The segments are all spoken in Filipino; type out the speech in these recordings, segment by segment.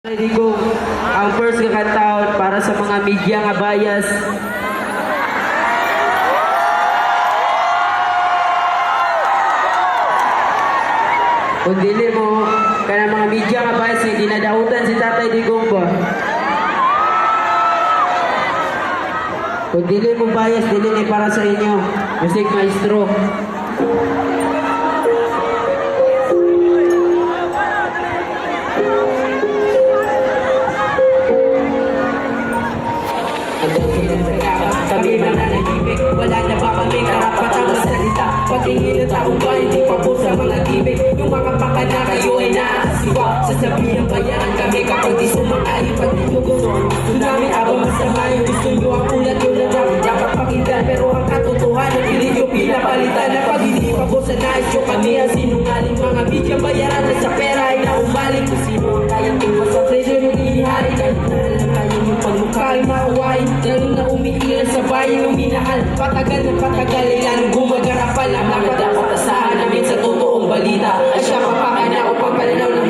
Ko ang first kakataon para sa mga media nga bias. Kung dili mo, kana mga media nga bias nga ginadautan si Tatay Digong ba? Kung dili mo bias, dili ni para sa inyo. Music Maestro. Kami nananahimik, wala na ba kami karapatang masalita Patingin ng taong ba, hindi pa po sa mga gimmick Yung mga baka na kayo ay nakasiwa Sasabihin bayaran kami kapag di sumang-ayon Pag di nyo gusto, namin abang masama Yung gusto nyo ang ulat yung nadam Dapat pakinggan, pero ang katotohanan Hindi nyo pinapalitan na pag hindi pa po sa nais nyo Kami ang sinungaling mga media bayaran Na sa pera ay naumalik Kung sino ang kayang tuwas umiilan sa bayan ng minahal. Patagal na patagal lalong gumagarapal. Ang mga dapat asahan namin sa totoong balita Ay siya papakana o pagpalanaw na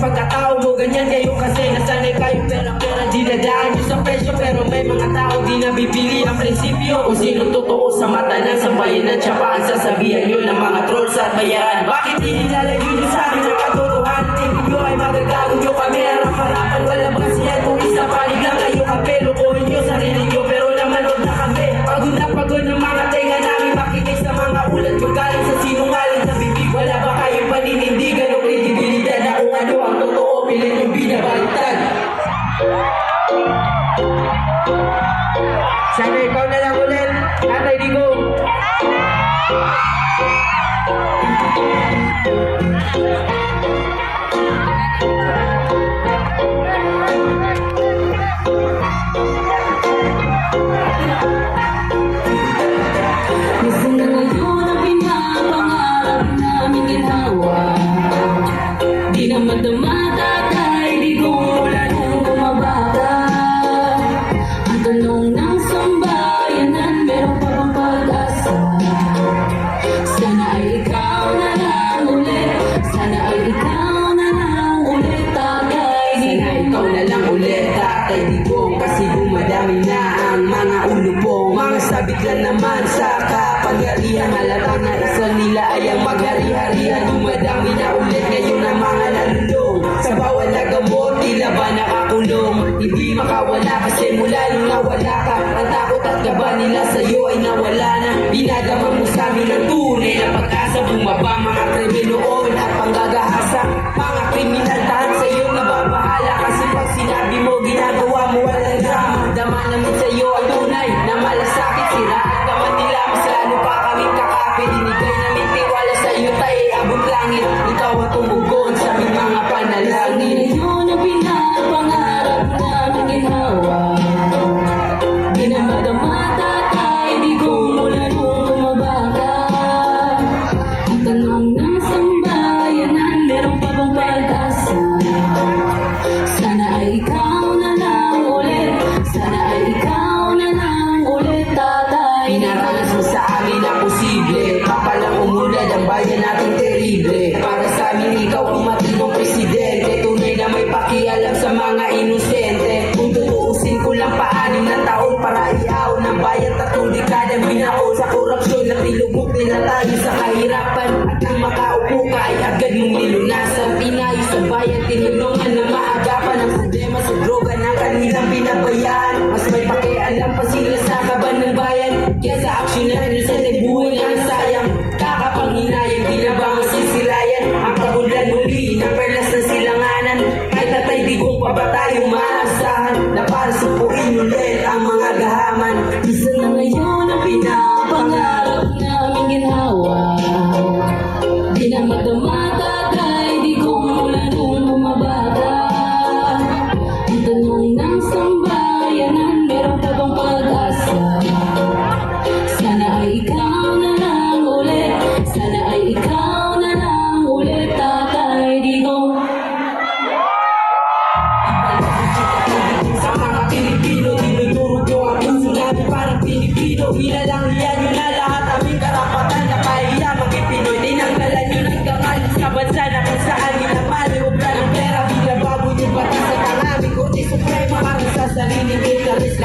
pagkatao mo ganyan kayo kasi Nasanay kayo pera pera dinadaan nyo sa presyo. Pero may mga tao di nabibili ang prinsipyo Kung sino totoo sa mata ng sambayan at siya pa ang sasabihan nyo ng mga trolls at bayaran Sana ikaw na lang ulit, Tatay Digong. Gusto na ngayon ang pinapangarap namin ginawa Di naman dumatatay, di ko wala nang bumabaga Ang tanong ng dumadami na ang mga ulupong Mga sabit lang naman sa kapangyarihan. Halata na isa nila ay ang maghari-harihan Dumadami na ulit ngayon ang mga nalulong. Sa bawal na gamot, tila ba nakakulong? Hindi makawala kasi mula nung nawala ka. Ang takot at kaba nila sa'yo ay nawala na. Binagama mo sa amin ang tunay na pag-asa. Bumaba Isa na ngayon ang pinapangarap na ng